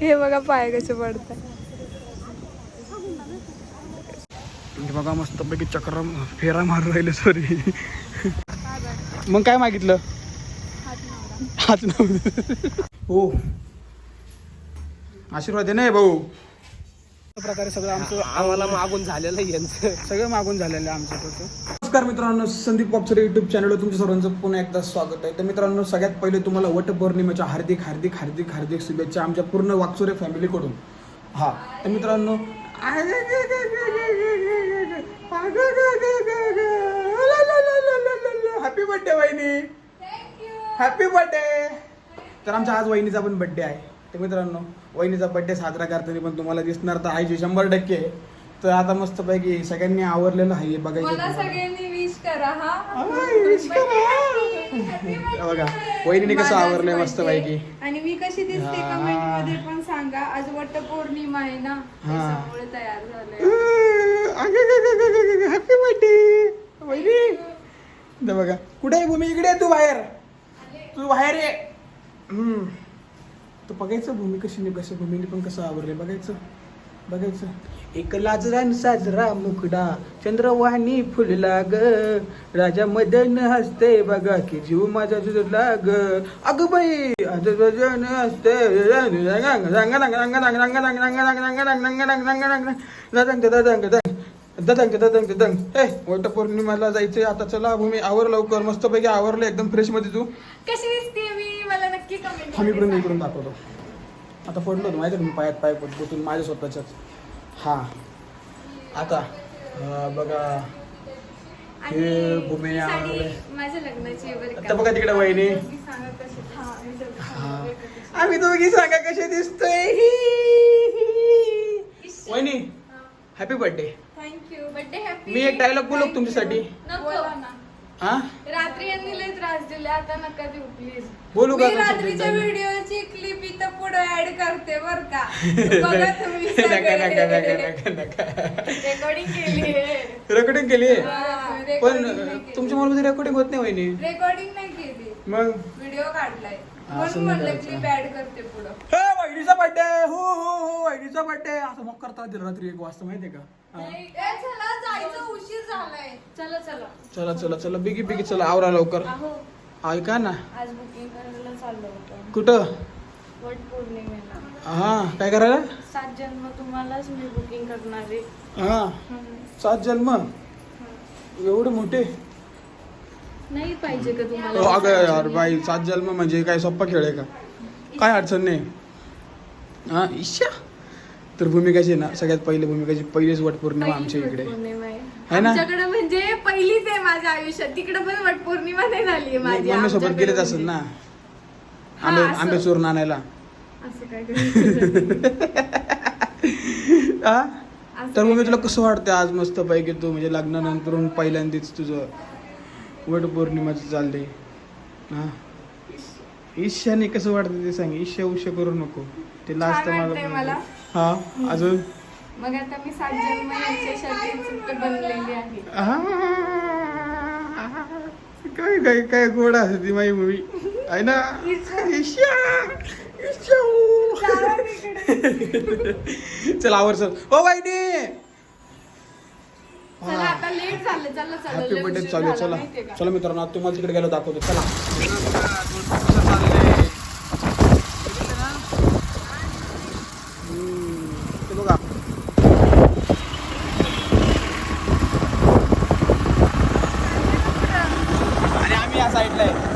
हे बघा पाय कसे पडतात बघा बघा मस्तपैकी चक्र फेरा मारून राहिले सॉरी मग काय मागितलं? हात नव्हतं हो. आशीर्वाद आहे ना भाऊ? प्रकारे सगळं आमचं आम्हाला मागून झालेलं आहे यांचं. सगळं मागून झालेलं आहे आमचं तसं नमस्कार मित्रांनो संदीप पॉपसर युट्यूब चॅनलवर तुमच्या सर्वांचं पुन्हा एकदा स्वागत आहे. तर मित्रांनो सगळ्यात पहिले तुम्हाला वटपौर्णिमेच्या हार्दिक हार्दिक हार्दिक हार्दिक शुभेच्छा आमच्या पूर्ण वाकसुरे फॅमिलीकडून हा तर मित्रांनो हॅपी बर्थडे वहिनी. हॅपी बर्थडे तर आमच्या आज वहिनीचा पण बर्थडे आहे. तर मित्रांनो वहिनीचा बर्थडे साजरा करताना पण तुम्हाला दिसणार तर आहे शंभर टक्के तर आता मस्तपैकी सगळ्यांनी आवरलेलं आहे बघायचं मला. सगळ्यांनी विश करा हा आय, wish करा. बघा वहिनीने कसं माझाच आवरलंय मस्त birthday. पैकी आणि मी कशी दिसते हा. कमेंटमध्ये पण सांगा आज वट पौर्णिमा आहे ना हा. त्याच्यामुळे तयार झालंय हॅपी बर्थडे वहिनी इथं बघा कुठे आहे भूमी इकडे आहे तू बाहेर तू बाहेर ये हम्म. तर बघायचं भूमी कशी नाही कसं भूमीने पण कसं आवरले बघायचं. बघायचं. एक लाजरान साजरा मुकडा चंद्रवाणी फुलला ग राजा मदन हसते बघा की जीव माझा जुजला ग अग बाई आज भजन हसते ददंग ददंग ददंग ए वट पौर्णिमाला जायचंय. आता चला भूमी आवर लवकर. मस्तपैकी आवरलं एकदम फ्रेशमध्ये तू. कशी दिसते मी? हा मी इकडून इकडून दाखवतो. आता पडलो होतो माहिती मी पायात पाय पड गुतून माझ्या स्वतःच्याच. हा. आता बघा. हे भूमी आवरले माझ्या लग्नाची आहे बरं का. आता बघा तिकडे वहिनी. हा. आम्ही दोघी सांगा कसे दिसतोय. वहिनी happy birthday thank you birthday happy मी एक डायलॉग बोलू का तुमच्यासाठी? हा? रात्री यांनी लय त्रास दिले आता नका देऊ प्लीज बोलू का मी रात्रीच्या? व्हिडिओची क्लिप इथं पुढे ऍड करते बर का. बघा तुम्ही नका नका नका नका नका रेकॉर्डिंग केली रेकॉर्डिंग केली पण तुमच्या मोबाईल मध्ये रेकॉर्डिंग होत नाही वहिनी. रेकॉर्डिंग नाही केली. मग? व्हिडिओ काढलाय. असं म्हणून नाही म्हणलं करायचं. क्लिप ऍड करते पुढं. हे वहिनीचा बर्थडे हो हो हो वहिनीचा बर्थडे असं मग करता रात्री एक वाजता माहितीये का? हा. ए, चला जायचं उशीर झालाय. चला चला. चला चला चला. बिगी बिगी चला. आवरा लवकर. अहो ऐका ना? आज बुकिंग करायला चाललो होतो. कुठं? वट पौर्णिमेला. हा काय करायला? सात जन्म तुम्हालाच मी बुकिंग करणार आहे. हा. हम्म. सात जन्म? एवढे मोठे? नाही पाहिजे का हो, तुम्हाला अगं यार बाई सात जन्म म्हणजे काय सोप्पा खेळ आहे का? काय अडचण नाही. हा ईशा? तर भूमिकाची आहे ना सगळ्यात पहिले भूमिकाची पहिलीच वट पौर्णिमा आमच्या इकडे. है ना? आमच्याकडे म्हणजे पहिलीच आहे माझ्या आयुष्यात. तिकडे पण वट पौर्णिमा नाही झाली माझी मम्मी सोबत गेलेच असेल ना? आंबे. आंबे चोरून आणायला. म्हणजे. तर मग काय मी तुला? कसं वाटतं आज मस्त पैकी तू? म्हणजे लग्नानंतरून पहिल्यांदाच तुझं वट पौर्णिमाचं चाललंय. हा? ईशाने कसं वाटतं ते सांग. ईशा उशा करू नको. ते लास्ट मला. हा अजून? मग आता मी सात जन्म यांच्यासाठी बनलेली आहे. आहा. काय काय काय गोड असते ती माझी मूवी. आहे ना? ईशा. ईशा चला आवर चल. ओ वाईनी चला आता लेट झालं. चला चला हॅपी बर्थडे चालू चला? चला मित्रांनो आता तुम्हाला तिकडे गेलो दाखवतो. चला हम्म, ते बघा आणि आम्ही या साईडला आहे बघा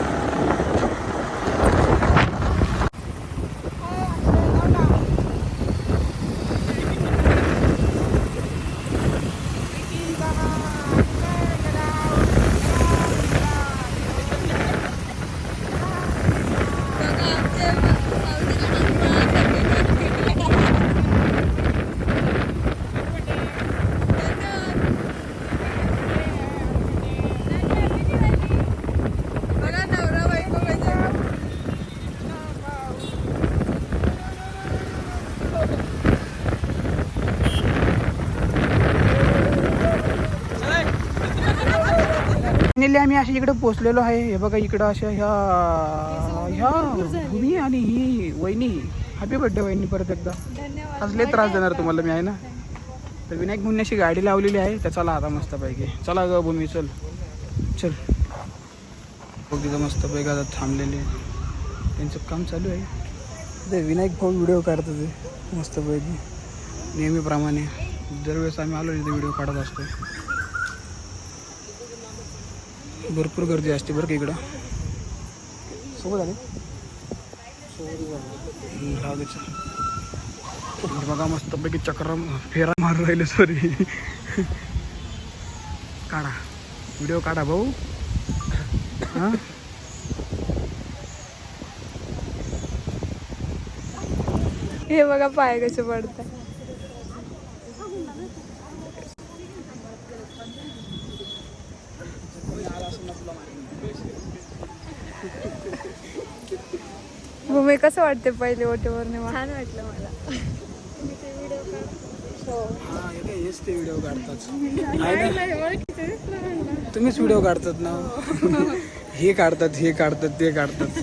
आता फायनली आम्ही अशा इकडे पोहोचलेलो आहे. हे बघा इकडं अशा ह्या ह्या भूमी आणि ही वहिनी. हॅपी बर्थडे वहिनी परत एकदा. लय त्रास देणार तुम्हाला मी आहे ना? तर विनायक भूमी अशी गाडी लावलेली आहे. तर चला आता मस्तपैकी चला ग भूमी चल. चल. बघ तिथं मस्तपैकी आता थांबलेले त्यांचं काम चालू आहे. ते विनायक भाऊ व्हिडिओ काढतात ते मस्तपैकी नेहमीप्रमाणे. दरवेळेस आम्ही आलो तिथे व्हिडिओ काढत असतो. भरपूर गर्दी असते बरं का इकडं. सोबत आले. हे बघा मस्तपैकी चक्र फेरा मारून राहिले सॉरी काढा. व्हिडिओ काढा भाऊ. हां? हे बघा पाय कसे पडतात भूमी कसं वाटते पहिले ओटे पौर्णिमा छान वाटलं मला. हां. हे काय हेच ते व्हिडिओ काढतात. तुम्हीच व्हिडिओ काढतात ना? हे काढतात हे काढतात ते काढतात.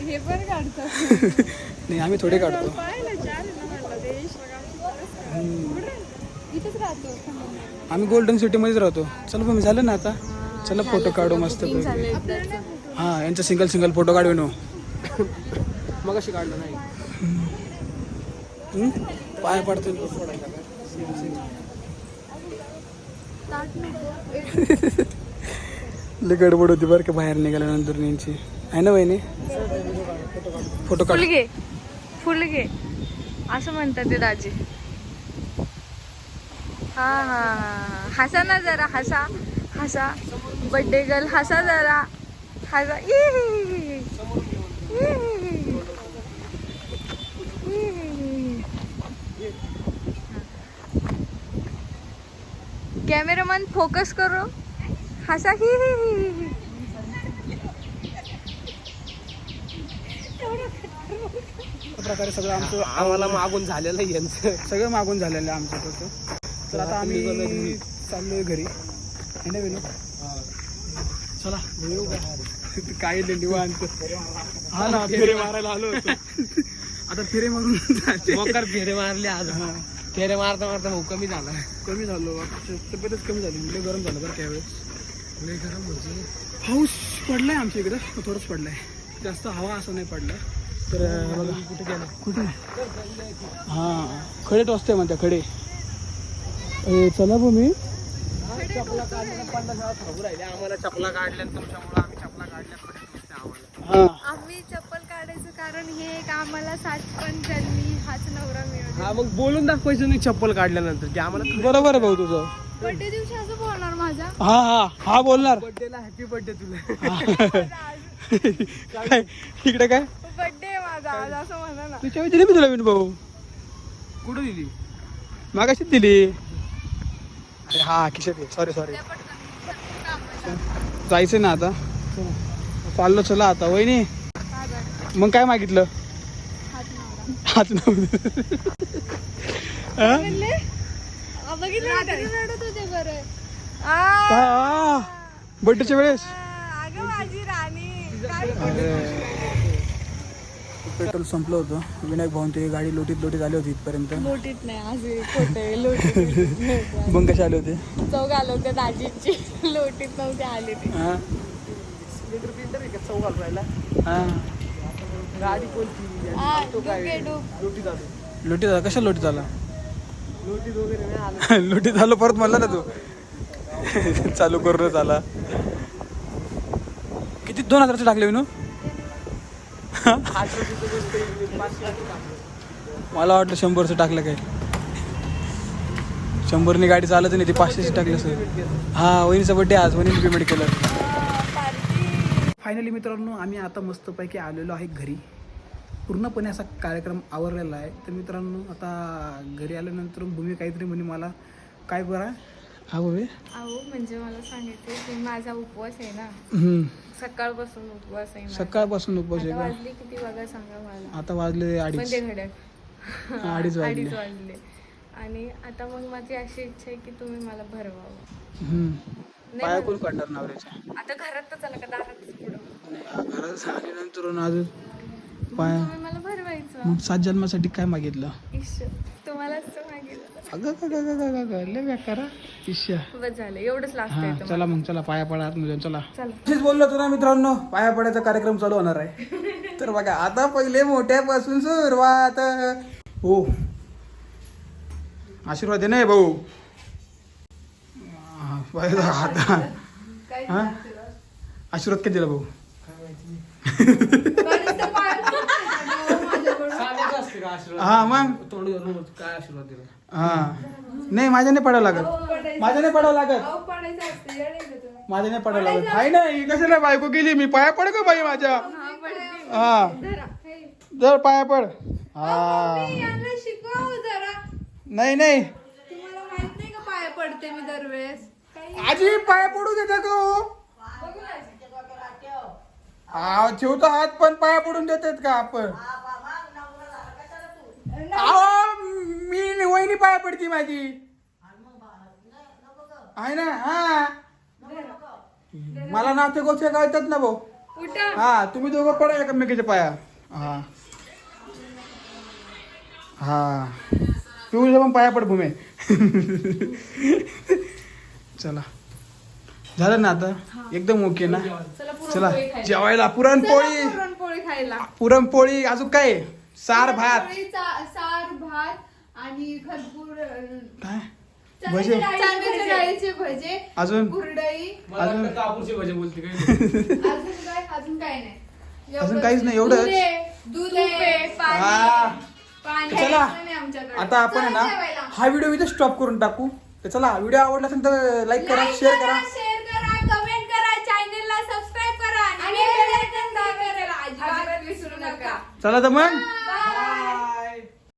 हे पण काढतात. नाही आम्ही थोडे काढतो. आम्ही गोल्डन सिटीमध्येच राहतो. चला पण झालं ना आता? चला फोटो काढू मस्त हां यांचा सिंगल सिंगल फोटो काढू नो मग अशी काढलं नाही. हम्म? पाय पडतो गडबड होती बरं का बाहेर निघाल्यानंतर यांची. आहे ना वहिनी? फोटो काढ. फुल घे फुल घे असं म्हणतात ते दाजी. हा हा हा हसा ना जरा हसा हसा. बड्डे गर्ल हसा जरा. हसा ई ही ही ही. ई ही ही ही. ई ही ही ही. कॅमेरामॅन फोकस करो. हसा ही ही ही ही. प्रकारे सगळं आमचं आम्हाला मागून झालेलं आहे यांचं. सगळं मागून झालेलं आहे आमचं तसं. तर आता आम्ही चाललोय घरी. है ना विनू? चला. येऊ काय नाही निवांत. हा ना फेरे मारायला आलो होतो. आता फेरे मारून फेरे मारले आज. हा, फेरे मारता मारता भाऊ कमी झाला. कमी झालो तब्येतच कमी झाली. लय गरम झालं बरं त्यावेळेस लय गरम म्हणजे पाऊस पडलाय आमच्या इकडं थोडंच पडलाय. जास्त हवा असं नाही पडलाय तर बघा. कुठे गेलं? कुठे? हां खडे टोचते म्हणत्या खडे. ए, चला भूमी आम्हाला चपला काढल्या तुमच्यामुळे आम्ही चपला काढल्या आम्हाला. हां. आम्ही चप्पल कारण हे एक आम्हाला सात पण जन्मी हाच नवरा मिळतो हा मग बोलून दाखवायचं नाही चप्पल काढल्यानंतर की आम्हाला बरोबर आहे भाऊ तुझं. बर्थडे दिवशी असं बोलणार माझा हा हा हा बोलणार. बर्थडेला हॅपी बर्थडे तुला. काय इकडे काय? बर्थडे माझा आज असं म्हणा ना. तुझ्या दिली मी तुला विनू भाऊ. कुठं दिली? मागाशीच दिली. अरे हा किशोर सॉरी सॉरी जायचं ना आता. चाललो चला आता. वहिनी. मग काय मागितलं? नव्हतं. हा? होते. बर्थडेच्या वेळेस? पेट्रोल संपलं होतं. विनायक भाऊन ते गाडी लोटीत लोटीत आली होती इथपर्यंत. लोटीत नाही लोटीत मग कसे आले होते? चौक आलो होत्या दाजीची. लोटीत नव्हते आले ते. हा. हा. गाडी कोणती हा, डुके डुक. लोटीत आला कशा लोटीत वगैरे नाही आलं. लुटीत आलो परत म्हणला ना तू. चालू करूनच आला किती दोन हजारचे टाकले विनू? मला वाटलं शंभरचं टाकलं काय. शंभरनी गाडी चालत नाही ती पाचशेची टाकली सर हा वहिनीचा बड्डे आज वहिनीने पेमेंट केलं. फायनली मित्रांनो आम्ही आता मस्तपैकी आलेलो आहे घरी. पूर्णपणे असा कार्यक्रम आवरलेला आहे. तर मित्रांनो आता घरी आल्यानंतर भूमी काहीतरी म्हणे मला काय करा हा अहो म्हणजे मला सांगायचं की माझा उपवास आहे ना. सकाळपासून उपवास आहे माझा. सकाळपासून उपवास आहे आता का? वाजले किती बघा सांगा मला. आता वाजले अडीच. घड्याळ. अडीच वाजले. वाजले. आणि आता मग माझी अशी इच्छा आहे की तुम्ही मला भरवावं. हम्म. पाया कोण काढणार नवऱ्याच्या. आता घरात तर चला का दारात पुढं? घरात आली नंतर अजून पाया तुम्ही मला भरवायचं. मग सात जन्मासाठी काय मागितलं? अगं लय. इश्या बस झालं एवढंच लास्ट हा आहे चला मग चला पाया पडा आतमध्ये चला. चला. बोललो होतो ना मित्रांनो पाया पडायचा कार्यक्रम चालू होणार आहे. तर बघा आता पहिले मोठ्यापासून सुरुवात. हो. आशीर्वाद दे नाही भाऊ? आता. हा? आशीर्वाद. किती दिला भाऊ? हा मग? तोंड धरून काय आशीर्वाद दिला? हा. नाही माझ्याने पडावं लागत. माझ्याने पडावं लागत. माझ्याने पडावं लागत. आहे नाही कशाला बायको गेली मी पाया पड का बाई माझ्या? हा जर पाया पड. हा. शिकव जरा. नाही नाही. तुम्हाला माहीत नाही का पाया पडते मी दरवेळेस? आजी पाया पडू देता का हो हा ठेवतो हात पण पाया पडून देतात का आपण? अहो, मी वहिनी पाया पडती माझी. आहे ना? हा. मला नाते गोष्टी कळतात ना भाऊ. हा तुम्ही दोघं पडा एकमेकीच्या पाया. हा. हा. पिऊच्या पण पाया पड भूमे. चला. झालं ना आता? एकदम ओके ना? चला चला. पुरणपोळी खायला. जेवायला पुरणपोळी. पुरणपोळी खायला. पुरणपोळी अजून काय? सार भात. सार भात आणि खरपूर काय? भजे. भजे. अजून? कुरडई. अजून- कापूरची भाजी बोलते काय अजून काय? अजून काय नाही. अजून काहीच नाही, एवढंच? दूध आहे, दूध आहे, पाणी हा. पाणी चला. आता आपण ना. हा व्हिडिओ इथे स्टॉप करून टाकू. तर चला व्हिडिओ आवडला असेल तर लाईक करा Like शेअर करा शेअर करा कमेंट करा चॅनलला सबस्क्राईब करा आणि बेल आयकॉन दाबायला अजिबात विसरू नका. चला तर मग.